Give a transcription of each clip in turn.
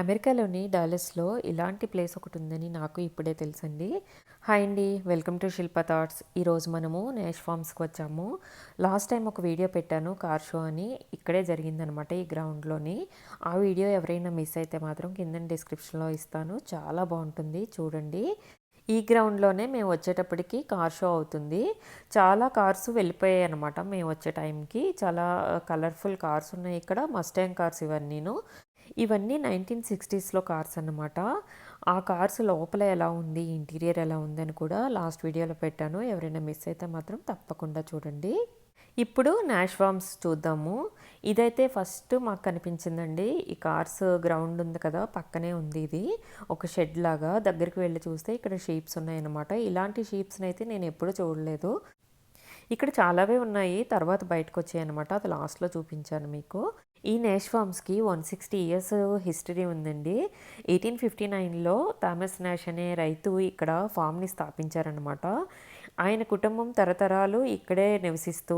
అమెరికాలోని డాలస్లో ఇలాంటి ప్లేస్ ఒకటి ఉందని నాకు ఇప్పుడే తెలుసండి. హాయ్ అండి వెల్కమ్ టు శిల్ప థాట్స్. ఈరోజు మనము నేష్ ఫార్మ్స్కి వచ్చాము. లాస్ట్ టైం ఒక వీడియో పెట్టాను కార్ షో అని. ఇక్కడే జరిగిందనమాట ఈ గ్రౌండ్లోని. ఆ వీడియో ఎవరైనా మిస్ అయితే మాత్రం కింద డిస్క్రిప్షన్లో ఇస్తాను. చాలా బాగుంటుంది చూడండి. ఈ గ్రౌండ్లోనే మేము వచ్చేటప్పటికి కార్ షో అవుతుంది. చాలా కార్స్ వెళ్ళిపోయాయి అనమాట మేము వచ్చే టైంకి. చాలా కలర్ఫుల్ కార్స్ ఉన్నాయి ఇక్కడ. మస్టాంగ్ కార్స్ ఇవన్నీను. ఇవన్నీ నైన్టీన్ సిక్స్టీస్లో కార్స్ అన్నమాట. ఆ కార్స్ లోపల ఎలా ఉంది ఇంటీరియర్ ఎలా ఉందని కూడా లాస్ట్ వీడియోలో పెట్టాను. ఎవరైనా మిస్ అయితే మాత్రం తప్పకుండా చూడండి. ఇప్పుడు నాష్ ఫార్మ్స్ చూద్దాము. ఇదైతే ఫస్ట్ మాకు కనిపించిందండి. ఈ కార్స్ గ్రౌండ్ ఉంది కదా పక్కనే ఉంది ఇది. ఒక షెడ్ లాగా దగ్గరికి వెళ్ళి చూస్తే ఇక్కడ షీప్స్ ఉన్నాయన్నమాట. ఇలాంటి షీప్స్ని అయితే నేను ఎప్పుడూ చూడలేదు. ఇక్కడ చాలావే ఉన్నాయి. తర్వాత బయటకు వచ్చాయి అనమాట అది లాస్ట్లో చూపించాను మీకు. ఈ నేష్ ఫామ్స్కి వన్ సిక్స్టీ ఇయర్స్ హిస్టరీ ఉందండి. ఎయిటీన్ ఫిఫ్టీ నైన్లో థామస్ నాష్ అనే రైతు ఇక్కడ ఫామ్ని స్థాపించారనమాట ఆయన కుటుంబం తరతరాలు ఇక్కడే నివసిస్తూ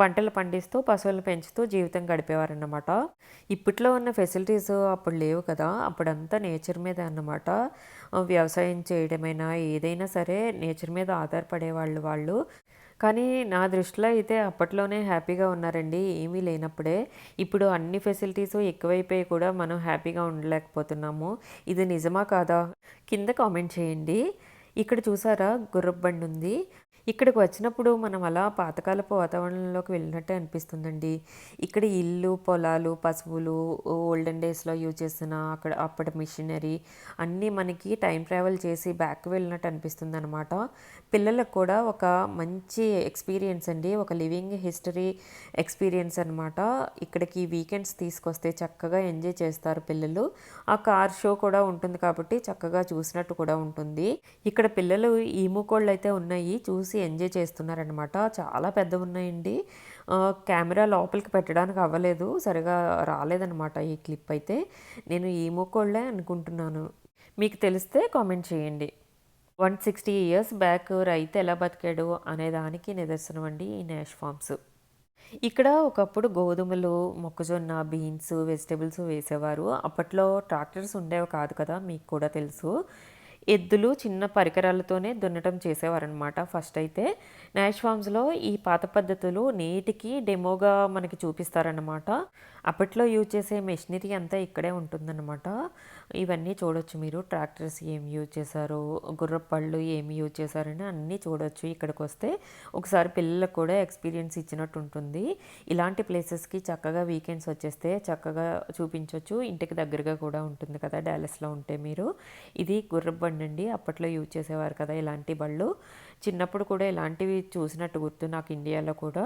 పంటలు పండిస్తూ పశువులను పెంచుతూ జీవితం గడిపేవారన్నమాట. ఇప్పట్లో ఉన్న ఫెసిలిటీస్ అప్పుడు లేవు కదా. అప్పుడంతా నేచర్ మీద అన్నమాట. వ్యవసాయం చేయడమైనా ఏదైనా సరే నేచర్ మీద ఆధారపడేవాళ్ళు వాళ్ళు. కానీ నా దృష్టిలో అయితే అప్పట్లోనే హ్యాపీగా ఉన్నారండి. ఏమీ లేనప్పుడే. ఇప్పుడు అన్ని ఫెసిలిటీస్ ఎక్కువైపోయి కూడా మనం హ్యాపీగా ఉండలేకపోతున్నాము. ఇది నిజమా కాదా? కింద కామెంట్ చేయండి. ఇక్కడ చూసారా? గుర్రబ్బండి ఉంది. ఇక్కడికి వచ్చినప్పుడు మనం అలా పాతకాలపు వాతావరణంలోకి వెళ్ళినట్టే అనిపిస్తుందండి. ఇక్కడ ఇల్లు పొలాలు పశువులు ఓల్డెన్ డేస్లో యూజ్ చేసిన అక్కడ అప్పటి మిషనరీ అన్నీ మనకి టైం ట్రావెల్ చేసి బ్యాక్ వెళ్ళినట్టు అనిపిస్తుంది అనమాట పిల్లలకు కూడా ఒక మంచి ఎక్స్పీరియన్స్ అండి. ఒక లివింగ్ హిస్టరీ ఎక్స్పీరియన్స్ అనమాట ఇక్కడికి వీకెండ్స్ తీసుకొస్తే చక్కగా ఎంజాయ్ చేస్తారు పిల్లలు. ఆ కార్ షో కూడా ఉంటుంది కాబట్టి చక్కగా చూసినట్టు కూడా ఉంటుంది. ఇక్కడ పిల్లలు ఈముకోళ్ళు అయితే ఉన్నాయి. చూసి ఎంజాయ్ చేస్తున్నారనమాట చాలా పెద్ద ఉన్నాయండి. కెమెరా లోపలికి పెట్టడానికి అవ్వలేదు. సరిగా రాలేదనమాట ఈ క్లిప్ అయితే. నేను ఈముకోళ్ళే అనుకుంటున్నాను. మీకు తెలిస్తే కామెంట్ చేయండి. వన్ సిక్స్టీ ఇయర్స్ బ్యాక్ రైతు ఎలా బతికాడు అనే దానికి నిదర్శనం అండి ఈ నేష్ ఫార్మ్స్. ఇక్కడ ఒకప్పుడు గోధుమలు మొక్కజొన్న బీన్స్ వెజిటేబుల్స్ వేసేవారు. అప్పట్లో ట్రాక్టర్స్ ఉండేవి కాదు కదా మీకు కూడా తెలుసు. ఎద్దులు చిన్న పరికరాలతోనే దున్నటం చేసేవారనమాట ఫస్ట్ అయితే నాష్ ఫామ్స్లో ఈ పాత పద్ధతులు నేటికి డెమోగా మనకి చూపిస్తారనమాట అప్పట్లో యూజ్ చేసే మెషినరీ అంతా ఇక్కడే ఉంటుందన్నమాట. ఇవన్నీ చూడొచ్చు మీరు. ట్రాక్టర్స్ ఏం యూజ్ చేశారు? గుర్రపళ్ళు ఏమి యూజ్ చేశారని అన్నీ చూడొచ్చు. ఇక్కడికి వస్తే ఒకసారి పిల్లలకు కూడా ఎక్స్పీరియన్స్ ఇచ్చినట్టు ఉంటుంది. ఇలాంటి ప్లేసెస్కి చక్కగా వీకెండ్స్ వచ్చేస్తే చక్కగా చూపించవచ్చు ఇంటికి దగ్గరగా కూడా ఉంటుంది కదా డాలస్లో ఉంటే మీరు. ఇది గుర్రబండి అండి అప్పట్లో యూజ్ చేసేవారు కదా ఇలాంటి బళ్ళు. చిన్నప్పుడు కూడా ఇలాంటివి చూసినట్టు గుర్తు నాకు ఇండియాలో కూడా.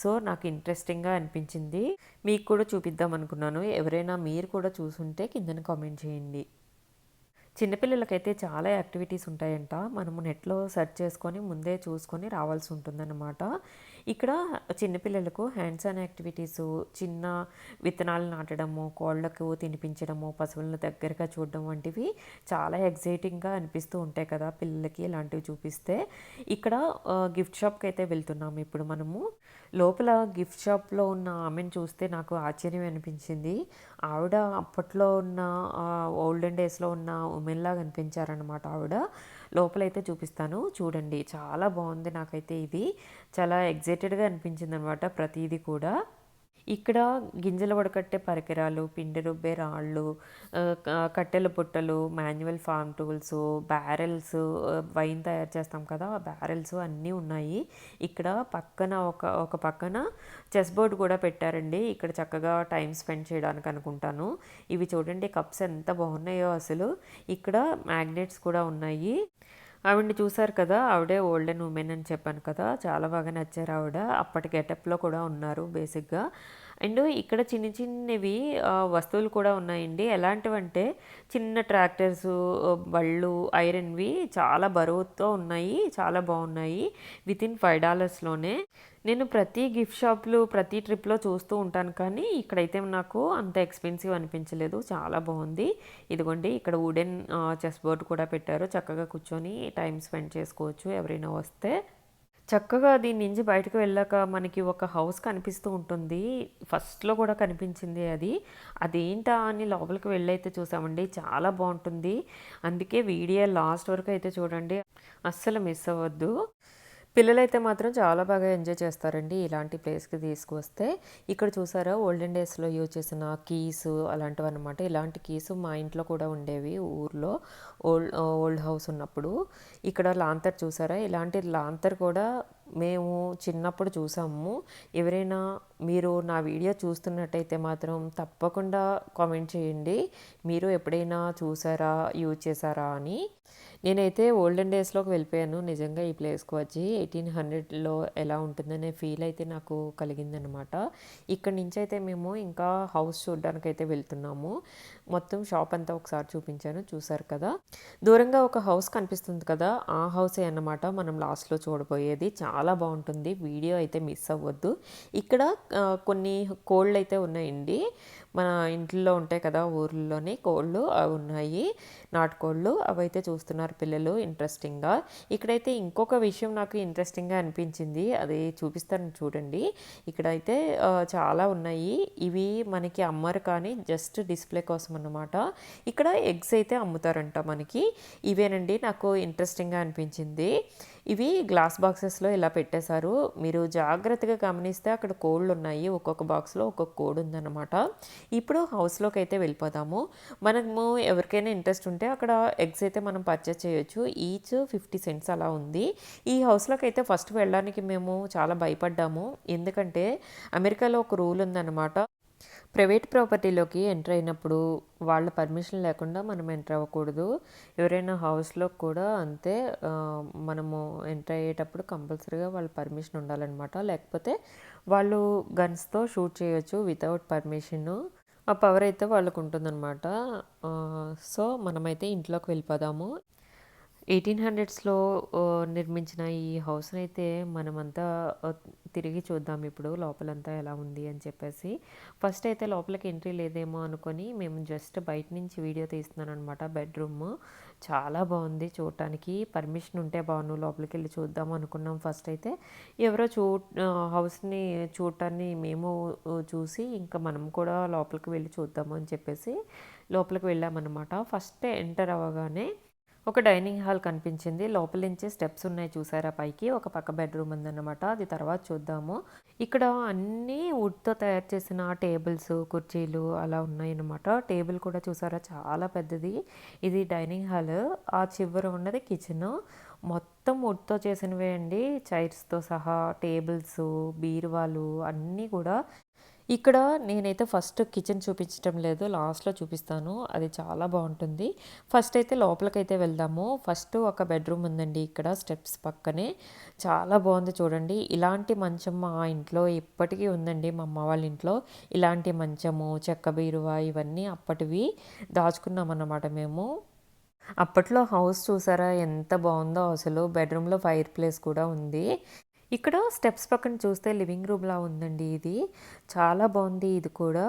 సో నాకు ఇంట్రెస్టింగ్గా అనిపించింది. మీకు కూడా చూపిద్దాం అనుకున్నాను. ఎవరైనా మీరు కూడా చూసుంటే కిందన కామెంట్ చేయండి. చిన్నపిల్లలకైతే చాలా యాక్టివిటీస్ ఉంటాయంట. మనము నెట్లో సెర్చ్ చేసుకొని ముందే చూసుకొని రావాల్సి ఉంటుందన్నమాట. ఇక్కడ చిన్నపిల్లలకు హ్యాండ్స్ ఆన్ యాక్టివిటీస్ చిన్న విత్తనాలు నాటడము కోళ్ళకు తినిపించడము పశువులను దగ్గరగా చూడడం వంటివి చాలా ఎగ్జైటింగ్గా అనిపిస్తూ ఉంటాయి కదా పిల్లలకి ఇలాంటివి చూపిస్తే. ఇక్కడ గిఫ్ట్ షాప్కి అయితే వెళ్తున్నాము ఇప్పుడు మనము. లోపల గిఫ్ట్ షాప్లో ఉన్న ఆమెను చూస్తే నాకు ఆశ్చర్యం అనిపించింది. ఆవిడ అప్పట్లో ఉన్న ఓల్డెన్ డేస్లో ఉన్న ఉమెన్లాగా అనిపించారనమాట ఆవిడ. లోపలైతే చూపిస్తాను. చూడండి చాలా బాగుంది నాకైతే ఇది. చాలా ఎగ్జైటెడ్గా అనిపించింది అనమాట ప్రతిదీ కూడా. ఇక్కడ గింజలు వడకట్టే పరికరాలు పిండి రుబ్బే రాళ్ళు కట్టెల పుట్టలు manual farm tools barrels wine తయారు చేస్తాం కదా ఆ బ్యారెల్స్ అన్నీ ఉన్నాయి. ఇక్కడ పక్కన ఒక ఒక పక్కన చెస్ బోర్డు కూడా పెట్టారండి. ఇక్కడ చక్కగా టైం స్పెండ్ చేయడానికి అనుకుంటాను. ఇవి చూడండి కప్స్ ఎంత బాగున్నాయో అసలు. ఇక్కడ మ్యాగ్నెట్స్ కూడా ఉన్నాయి. ఆవిడని చూశారు కదా ఆవిడే ఓల్డెన్ ఉమెన్ అని చెప్పాను కదా చాలా బాగా నచ్చారు ఆవిడ. అప్పటి గెటప్లో కూడా ఉన్నారు బేసిక్గా. అండ్ ఇక్కడ చిన్న చిన్నవి వస్తువులు కూడా ఉన్నాయండి. ఎలాంటివంటే చిన్న ట్రాక్టర్స్ బళ్ళు ఐరన్వి చాలా బరువుతో ఉన్నాయి చాలా బాగున్నాయి. విత్ ఇన్ ఫైవ్ డాలర్స్లోనే. నేను ప్రతి గిఫ్ట్ షాప్లు ప్రతి ట్రిప్లో చూస్తూ ఉంటాను. కానీ ఇక్కడైతే నాకు అంత ఎక్స్పెన్సివ్ అనిపించలేదు. చాలా బాగుంది. ఇదిగోండి ఇక్కడ వుడెన్ చెస్ బోర్డ్ కూడా పెట్టారు. చక్కగా కూర్చొని టైం స్పెండ్ చేసుకోవచ్చు ఎవరైనా వస్తే. చక్కగా దీని నుంచి బయటకు వెళ్ళాక మనకి ఒక హౌస్ కనిపిస్తూ ఉంటుంది. ఫస్ట్లో కూడా కనిపించింది అది. అదేంటా అని లోపలికి వెళ్ళైతే చూసామండి. చాలా బాగుంటుంది. అందుకే వీడియో లాస్ట్ వరకు అయితే చూడండి. అస్సలు మిస్ అవ్వద్దు. పిల్లలైతే మాత్రం చాలా బాగా ఎంజాయ్ చేస్తారండి ఇలాంటి ప్లేస్కి తీసుకువస్తే ఇక్కడ చూసారా ఓల్డెన్ డేస్లో యూజ్ చేసిన కీస్ అలాంటివి అనమాట ఇలాంటి కీస్ మా ఇంట్లో కూడా ఉండేవి ఊర్లో. ఓల్డ్ ఓల్డ్ హౌస్ ఉన్నప్పుడు. ఇక్కడ లాంతర్ చూసారా ఇలాంటి లాంతర్ కూడా మేము చిన్నప్పుడు చూసాము. ఎవరైనా మీరు నా వీడియో చూస్తున్నట్టయితే మాత్రం తప్పకుండా కామెంట్ చేయండి. మీరు ఎప్పుడైనా చూసారా యూజ్ చేశారా అని. నేనైతే ఓల్డెన్ డేస్లోకి వెళ్ళిపోయాను. నిజంగా ఈ ప్లేస్కి వచ్చి ఎయిటీన్ హండ్రెడ్లో ఎలా ఉంటుందనే ఫీల్ అయితే నాకు కలిగిందనమాట ఇక్కడి నుంచి అయితే మేము ఇంకా హౌస్ చూడడానికి అయితే వెళ్తున్నాము. మొత్తం షాప్ అంతా ఒకసారి చూపించాను. చూసారు కదా? దూరంగా ఒక హౌస్ కనిపిస్తుంది కదా? ఆ హౌసే అన్నమాట మనం లాస్ట్లో చూడబోయేది. చాలా బాగుంటుంది. వీడియో అయితే మిస్ అవ్వద్దు. ఇక్కడ కొన్ని కోళ్ళు అయితే ఉన్నాయండి. మన ఇంట్లో ఉంటాయి కదా ఊర్లోనే కోళ్ళు అవి ఉన్నాయి. నాటుకోళ్ళు అవైతే చూస్తున్నారు పిల్లలు ఇంట్రెస్టింగ్గా ఇక్కడైతే ఇంకొక విషయం నాకు ఇంట్రెస్టింగ్గా అనిపించింది. అది చూపిస్తాను చూడండి. ఇక్కడైతే చాలా ఉన్నాయి. ఇవి మనకి అమ్మరు కానీ జస్ట్ డిస్ప్లే కోసం అన్నమాట. ఇక్కడ ఎగ్స్ అయితే అమ్ముతారంట మనకి. ఇవేనండి నాకు ఇంట్రెస్టింగ్గా అనిపించింది. ఇవి గ్లాస్ బాక్సెస్లో ఇలా పెట్టేశారు. మీరు జాగ్రత్తగా గమనిస్తే అక్కడ కోళ్ళు ఉన్నాయి ఒక్కొక్క బాక్స్లో ఒక్కొక్క కోడ్ ఉందన్నమాట ఇప్పుడు హౌస్లోకి అయితే వెళ్ళిపోదాము. మనము ఎవరికైనా ఇంట్రెస్ట్ ఉంటే అక్కడ ఎగ్స్ అయితే మనం పర్చేస్ చేయొచ్చు. ఈచ్ ఫిఫ్టీ సెంట్స్ అలా ఉంది. ఈ హౌస్లోకి అయితే ఫస్ట్ వెళ్ళడానికి మేము చాలా భయపడ్డాము. ఎందుకంటే అమెరికాలో ఒక రూల్ ఉందన్నమాట. ప్రైవేట్ ప్రాపర్టీలోకి ఎంటర్ అయినప్పుడు వాళ్ళ పర్మిషన్ లేకుండా మనం ఎంటర్ అవ్వకూడదు. ఎవరైనా హౌస్లో కూడా అంతే మనము ఎంటర్ అయ్యేటప్పుడు కంపల్సరీగా వాళ్ళ పర్మిషన్ ఉండాలన్నమాట. లేకపోతే వాళ్ళు గన్స్తో షూట్ చేయొచ్చు వితౌట్ పర్మిషన్. ఆ పవర్ అయితే వాళ్ళకు ఉంటుందన్నమాట. సో మనమైతే ఇంట్లోకి వెళ్ళిపోదాము. ఎయిటీన్ హండ్రెడ్స్లో నిర్మించిన ఈ హౌస్ని అయితే మనమంతా తిరిగి చూద్దాం ఇప్పుడు లోపలంతా ఎలా ఉంది అని చెప్పేసి. ఫస్ట్ అయితే లోపలికి ఎంట్రీ లేదేమో అనుకొని మేము జస్ట్ బయట నుంచి వీడియో తీస్తున్నాను అనమాట బెడ్రూమ్. చాలా బాగుంది చూడటానికి. పర్మిషన్ ఉంటే బాగున్నాను లోపలికి వెళ్ళి చూద్దాం అనుకున్నాం ఫస్ట్ అయితే. ఎవరో చూ హౌస్ని చూడటాన్ని మేము చూసి ఇంకా మనం కూడా లోపలికి వెళ్ళి చూద్దాము అని చెప్పేసి లోపలికి వెళ్ళామన్నమాట. ఫస్ట్ ఎంటర్ అవ్వగానే ఒక డైనింగ్ హాల్ కనిపించింది. లోపల నుంచి స్టెప్స్ ఉన్నాయి చూసారా పైకి. ఒక పక్క బెడ్రూమ్ ఉందన్నమాట. అది తర్వాత చూద్దాము. ఇక్కడ అన్నీ వుడ్తో తయారు చేసిన టేబుల్స్ కుర్చీలు అలా ఉన్నాయన్నమాట. టేబుల్ కూడా చూసారా చాలా పెద్దది. ఇది డైనింగ్ హాల్. ఆ చివర ఉన్నది కిచెన్. మొత్తం వుడ్తో చేసినవే అండి. చైర్స్తో సహా టేబుల్స్ బీరువాలు అన్నీ కూడా ఇక్కడ నేనైతే ఫస్ట్ కిచెన్ చూపించడం లేదు లాస్ట్లో చూపిస్తాను. అది చాలా బాగుంటుంది. ఫస్ట్ అయితే లోపలికైతే వెళ్దాము. ఫస్ట్ ఒక బెడ్రూమ్ ఉందండి ఇక్కడ స్టెప్స్ పక్కనే. చాలా బాగుంది చూడండి. ఇలాంటి మంచం మా ఇంట్లో ఇప్పటికీ ఉందండి మా అమ్మ వాళ్ళ ఇంట్లో. ఇలాంటి మంచము చెక్క బీరువా ఇవన్నీ అప్పటివి దాచుకున్నాం అన్నమాట మేము. అప్పట్లో హౌస్ చూసారా ఎంత బాగుందో అసలు. బెడ్రూమ్లో ఫైర్ ప్లేస్ కూడా ఉంది. ఇక్కడ స్టెప్స్ పక్కన చూస్తే లివింగ్ రూమ్లా ఉందండి ఇది. చాలా బాగుంది. ఇది కూడా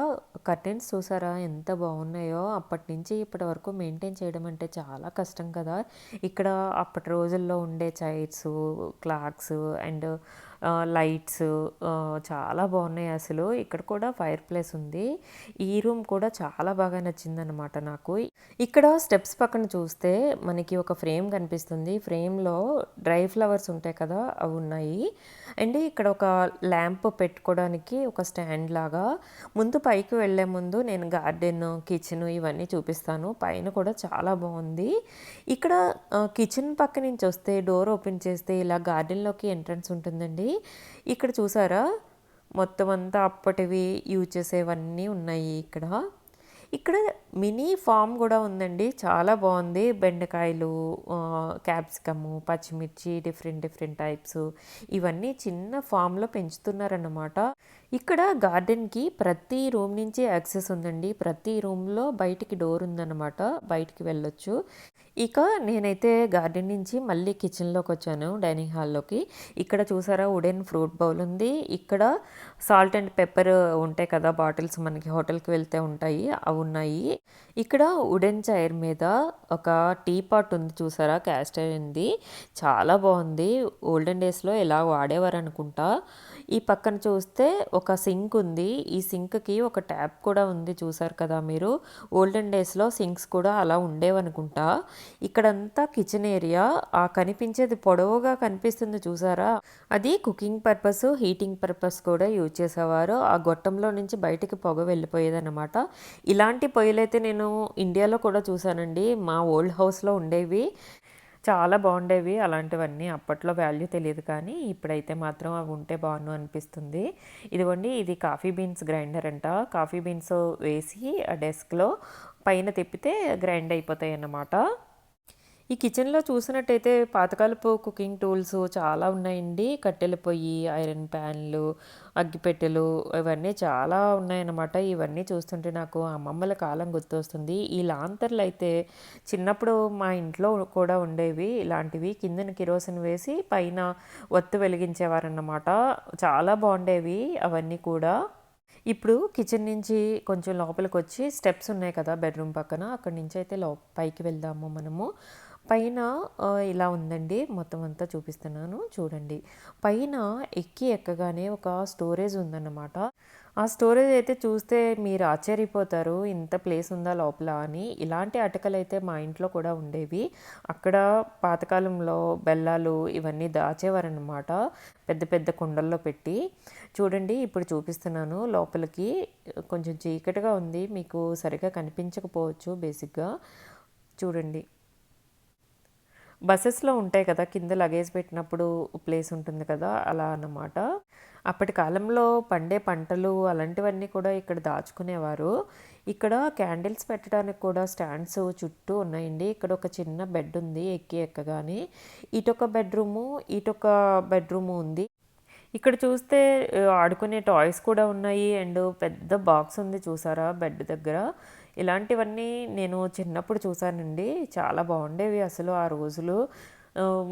కర్టెన్స్ చూసారా? ఎంత బాగున్నాయో. అప్పటి నుంచి ఇప్పటి వరకు మెయింటైన్ చేయడం అంటే చాలా కష్టం కదా. ఇక్కడ అప్పటి రోజుల్లో ఉండే చైర్స్ క్లాక్స్ అండ్ లైట్స్ చాలా బాగున్నాయి అసలు. ఇక్కడ కూడా ఫైర్ ప్లేస్ ఉంది. ఈ రూమ్ కూడా చాలా బాగా నచ్చిందనమాట నాకు. ఇక్కడ స్టెప్స్ పక్కన చూస్తే మనకి ఒక ఫ్రేమ్ కనిపిస్తుంది. ఫ్రేమ్లో డ్రై ఫ్లవర్స్ ఉంటాయి కదా అవి ఉన్నాయి. అండ్ ఇక్కడ ఒక ల్యాంప్ పెట్టుకోవడానికి ఒక స్టాండ్ లాగా. ముందు పైకి వెళ్ళే ముందు నేను గార్డెన్ కిచెన్ ఇవన్నీ చూపిస్తాను. పైన కూడా చాలా బాగుంది. ఇక్కడ కిచెన్ పక్క నుంచి వస్తే డోర్ ఓపెన్ చేస్తే ఇలా గార్డెన్లోకి ఎంట్రన్స్ ఉంటుందండి. ఇక్కడ చూసారా? మొత్తం అంతా అప్పటివి యూజ్ చేసేవన్నీ ఉన్నాయి ఇక్కడ. ఇక్కడ మినీ ఫామ్ కూడా ఉందండి. చాలా బాగుంది. బెండకాయలు క్యాప్సికము పచ్చిమిర్చి డిఫరెంట్ డిఫరెంట్ టైప్స్ ఇవన్నీ చిన్న ఫామ్లో పెంచుతున్నారన్నమాట. ఇక్కడ గార్డెన్కి ప్రతి రూమ్ నుంచి యాక్సెస్ ఉందండి. ప్రతి రూమ్లో బయటికి డోర్ ఉందన్నమాట. బయటికి వెళ్ళొచ్చు. ఇక నేనైతే గార్డెన్ నుంచి మళ్ళీ కిచెన్లోకి వచ్చాను డైనింగ్ హాల్లోకి. ఇక్కడ చూసారా వుడెన్ ఫ్రూట్ బౌల్ ఉంది. ఇక్కడ సాల్ట్ అండ్ పెప్పర్ ఉంటాయి కదా బాటిల్స్ మనకి హోటల్కి వెళ్తే ఉంటాయి అవి ఉన్నాయి. ఇక్కడ వుడెన్ చైర్ మీద ఒక టీ పాట్ ఉంది చూసారా క్యాస్ట్ అయింది చాలా బాగుంది. ఓల్డెన్ డేస్లో ఎలా వాడేవారు అనుకుంటా ఈ పక్కన చూస్తే ఒక సింక్ ఉంది. ఈ సింక్కి ఒక ట్యాప్ కూడా ఉంది చూసారు కదా మీరు. ఓల్డెన్ డేస్లో సింక్స్ కూడా అలా ఉండేవనుకుంటా. ఇక్కడంతా కిచెన్ ఏరియా. ఆ కనిపించేది పొడవుగా కనిపిస్తుంది చూసారా? అది కుకింగ్ పర్పస్ హీటింగ్ పర్పస్ కూడా యూజ్ చేసేవారు. ఆ గొట్టంలో నుంచి బయటికి పొగ వెళ్ళిపోయేదన్నమాట. ఇలాంటి పొయ్యిలైతే నేను ఇండియాలో కూడా చూశానండి మా ఓల్డ్ హౌస్లో ఉండేవి. చాలా బాగుండేవి అలాంటివన్నీ అప్పట్లో వాల్యూ తెలియదు కానీ ఇప్పుడైతే మాత్రం అవి ఉంటే బాగుండు అనిపిస్తుంది. ఇదిగోండి ఇది కాఫీ బీన్స్ గ్రైండర్ అంట. కాఫీ బీన్స్ వేసి ఆ డెస్క్లో పైన తిప్పితే గ్రైండ్ అయిపోతాయి అన్నమాట ఈ కిచెన్లో చూసినట్టయితే పాతకాలపు కుకింగ్ టూల్స్ చాలా ఉన్నాయండి. కట్టెల పొయ్యి ఐరన్ ప్యాన్లు అగ్గిపెట్టెలు ఇవన్నీ చాలా ఉన్నాయన్నమాట. ఇవన్నీ చూస్తుంటే నాకు అమ్మమ్మల కాలం గుర్తొస్తుంది. ఈ లాంతర్లు అయితే చిన్నప్పుడు మా ఇంట్లో కూడా ఉండేవి. ఇలాంటివి కిందన కిరోసిన్ వేసి పైన ఒత్తు వెలిగించేవారన్నమాట. చాలా బాగుండేవి అవన్నీ కూడా. ఇప్పుడు కిచెన్ నుంచి కొంచెం లోపలికి వచ్చి స్టెప్స్ ఉన్నాయి కదా బెడ్రూమ్ పక్కన. అక్కడి నుంచి అయితే లో పైకి వెళ్దాము మనము. పైన ఇలా ఉందండి. మొత్తం అంతా చూపిస్తున్నాను. చూడండి. పైన ఎక్కి ఎక్కగానే ఒక స్టోరేజ్ ఉందన్నమాట. ఆ స్టోరేజ్ అయితే చూస్తే మీరు ఆశ్చర్యపోతారు. ఇంత ప్లేస్ ఉందా లోపల అని. ఇలాంటి అటకలు అయితే మా ఇంట్లో కూడా ఉండేవి. అక్కడ పాతకాలంలో బెల్లాలు ఇవన్నీ దాచేవారనమాట పెద్ద పెద్ద కుండల్లో పెట్టి. చూడండి ఇప్పుడు చూపిస్తున్నాను. లోపలికి కొంచెం చీకటిగా ఉంది. మీకు సరిగా కనిపించకపోవచ్చు బేసిక్గా. చూడండి. బస్సెస్లో ఉంటాయి కదా కింద లగేజ్ పెట్టినప్పుడు ప్లేస్ ఉంటుంది కదా అలా అన్నమాట. అప్పటి కాలంలో పండే పంటలు అలాంటివన్నీ కూడా ఇక్కడ దాచుకునేవారు. ఇక్కడ క్యాండిల్స్ పెట్టడానికి కూడా స్టాండ్స్ చుట్టూ ఉన్నాయండి. ఇక్కడ ఒక చిన్న బెడ్ ఉంది ఎక్కి ఎక్కగానే. ఇటొక బెడ్రూము ఇటొక బెడ్రూము ఉంది. ఇక్కడ చూస్తే ఆడుకునే టాయ్స్ కూడా ఉన్నాయి. అండ్ పెద్ద బాక్స్ ఉంది చూసారా బెడ్ దగ్గర. ఇలాంటివన్నీ నేను చిన్నప్పుడు చూశానండి. చాలా బాగుండేవి అసలు ఆ రోజులు.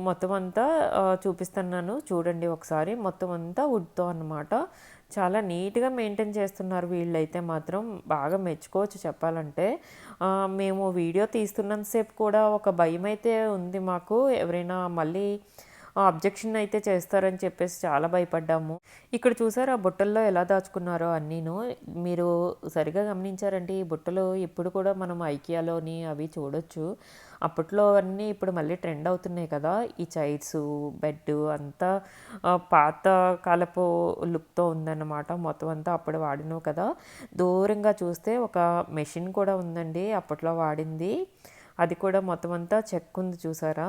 మొత్తం అంతా చూపిస్తున్నాను. చూడండి ఒకసారి. మొత్తం అంతా వుడ్తో అనమాట చాలా నీట్గా మెయింటైన్ చేస్తున్నారు వీళ్ళైతే మాత్రం. బాగా మెచ్చుకోవచ్చు చెప్పాలంటే. మేము వీడియో తీస్తున్నంతసేపు కూడా ఒక భయం అయితే ఉంది మాకు. ఎవరైనా మళ్ళీ అబ్జెక్షన్ అయితే చేస్తారని చెప్పేసి చాలా భయపడ్డాము. ఇక్కడ చూసారు ఆ బుట్టల్లో ఎలా దాచుకున్నారో అన్నీను. మీరు సరిగా గమనించారంటే ఈ బుట్టలు ఇప్పుడు కూడా మనం ఐకియాలోని అవి చూడొచ్చు. అప్పట్లో అన్నీ ఇప్పుడు మళ్ళీ ట్రెండ్ అవుతున్నాయి కదా ఈ చైర్స్ బెడ్ అంతా పాత కాలపు లుక్తో ఉందన్నమాట. మొత్తం అంతా అప్పుడు వాడినవు కదా. దూరంగా చూస్తే ఒక మెషిన్ కూడా ఉందండి అప్పట్లో వాడింది. అది కూడా మొత్తం అంతా చెక్ ఉంది చూసారా?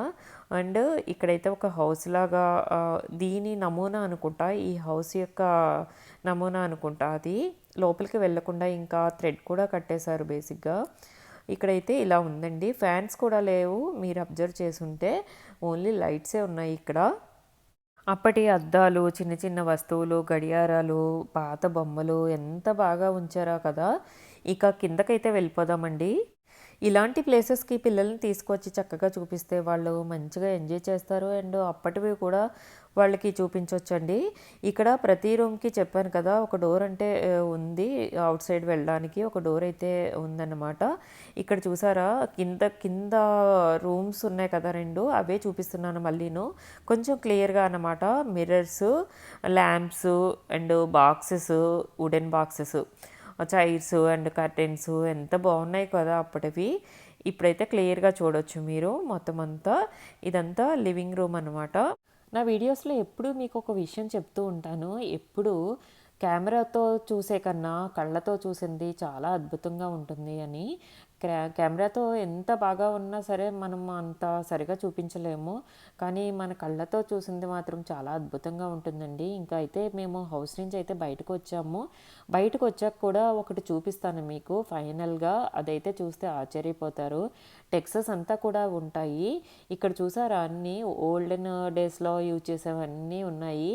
అండ్ ఇక్కడైతే ఒక హౌస్ లాగా దీని నమూనా అనుకుంటా ఈ హౌస్ యొక్క నమూనా అనుకుంటా అది. లోపలికి వెళ్ళకుండా ఇంకా థ్రెడ్ కూడా కట్టేశారు బేసిక్గా. ఇక్కడైతే ఇలా ఉందండి. ఫ్యాన్స్ కూడా లేవు మీరు అబ్జర్వ్ చేసుంటే. ఓన్లీ లైట్సే ఉన్నాయి ఇక్కడ. అప్పటి అద్దాలు చిన్న చిన్న వస్తువులు గడియారాలు పాత బొమ్మలు ఎంత బాగా ఉంచారో కదా. ఇక కిందకైతే వెళ్ళిపోదామండి. ఇలాంటి ప్లేసెస్కి పిల్లల్ని తీసుకొచ్చి చక్కగా చూపిస్తే వాళ్ళు మంచిగా ఎంజాయ్ చేస్తారు. అండ్ అప్పటివి కూడా వాళ్ళకి చూపించవచ్చండి ఇక్కడ ప్రతి రూమ్కి చెప్పాను కదా ఒక డోర్ అంటే ఉంది. అవుట్ సైడ్ వెళ్ళడానికి ఒక డోర్ అయితే ఉందన్నమాట. ఇక్కడ చూసారా కింద కింద రూమ్స్ ఉన్నాయి కదా రెండు అవే చూపిస్తున్నాను మళ్ళీను. కొంచెం క్లియర్గా అన్నమాట. Mirrors lamps and boxes wooden boxes. Chairs and curtains ఎంత బాగున్నాయి కదా అప్పటివి. ఇప్పుడైతే క్లియర్గా చూడొచ్చు మీరు మొత్తం అంతా. ఇదంతా లివింగ్ రూమ్ అనమాట నా వీడియోస్లో ఎప్పుడు మీకు ఒక విషయం చెప్తూ ఉంటాను. ఎప్పుడు కెమెరాతో చూసే కన్నా కళ్ళతో చూసింది చాలా అద్భుతంగా ఉంటుంది అని. కెమెరాతో ఎంత బాగా ఉన్నా సరే మనం అంత సరిగా చూపించలేము. కానీ మన కళ్ళతో చూసింది మాత్రం చాలా అద్భుతంగా ఉంటుందండి. ఇంకా అయితే మేము హౌస్ నుంచి అయితే బయటకు వచ్చాము. బయటకు వచ్చాక కూడా ఒకటి చూపిస్తాను మీకు. ఫైనల్గా అదైతే చూస్తే ఆశ్చర్యపోతారు. టెక్సస్ అంతా కూడా ఉంటాయి. ఇక్కడ చూసారా అన్నీ? ఓల్డెన్ డేస్లో యూజ్ చేసేవన్నీ ఉన్నాయి.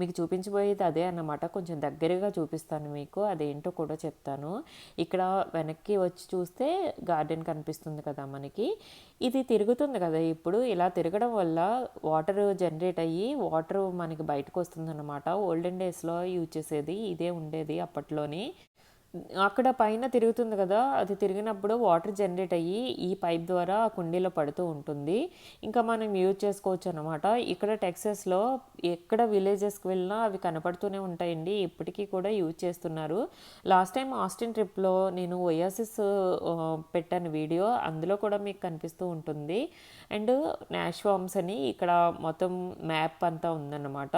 మీకు చూపించబోయేది అదే అన్నమాట. కొంచెం దగ్గరగా చూపిస్తాను మీకు. అదేంటో కూడా చెప్తాను. ఇక్కడ వెనక్కి వచ్చి చూస్తే గార్డెన్ కనిపిస్తుంది కదా మనకి. ఇది తిరుగుతుంది కదా ఇప్పుడు. ఇలా తిరగడం వల్ల వాటర్ జనరేట్ అయ్యి వాటర్ మనకి బయటకు వస్తుంది అన్నమాట ఓల్డెన్ డేస్లో యూజ్ చేసేది ఇదే ఉండేది అప్పట్లోని. అక్కడ పైన తిరుగుతుంది కదా అది తిరిగినప్పుడు వాటర్ జనరేట్ అయ్యి ఈ పైప్ ద్వారా ఆ కుండీలో పడుతూ ఉంటుంది. ఇంకా మనం యూజ్ చేసుకోవచ్చు అనమాట ఇక్కడ టెక్సస్లో ఎక్కడ విలేజెస్కి వెళ్ళినా అవి కనపడుతూనే ఉంటాయండి. ఇప్పటికీ కూడా యూజ్ చేస్తున్నారు. లాస్ట్ టైం ఆస్టిన్ ట్రిప్లో నేను ఒయాసిస్ పెట్టాను వీడియో. అందులో కూడా మీకు కనిపిస్తూ ఉంటుంది. అండ్ నాష్ ఫార్మ్స్ అని ఇక్కడ మొత్తం మ్యాప్ అంతా ఉందన్నమాట.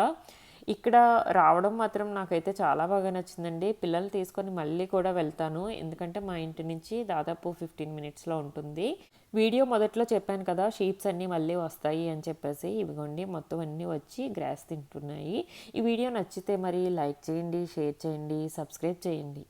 ఇక్కడ రావడం మాత్రం నాకైతే చాలా బాగా నచ్చిందండి. పిల్లలు తీసుకొని మళ్ళీ కూడా వెళ్తాను. ఎందుకంటే మా ఇంటి నుంచి దాదాపు ఫిఫ్టీన్ మినిట్స్లో ఉంటుంది. వీడియో మొదట్లో చెప్పాను కదా షీప్స్ అన్నీ మళ్ళీ వస్తాయి అని చెప్పేసి. ఇవిగోండి మొత్తం అన్నీ వచ్చి గ్రాస్ తింటున్నాయి. ఈ వీడియో నచ్చితే మరి లైక్ చేయండి షేర్ చేయండి సబ్స్క్రైబ్ చేయండి.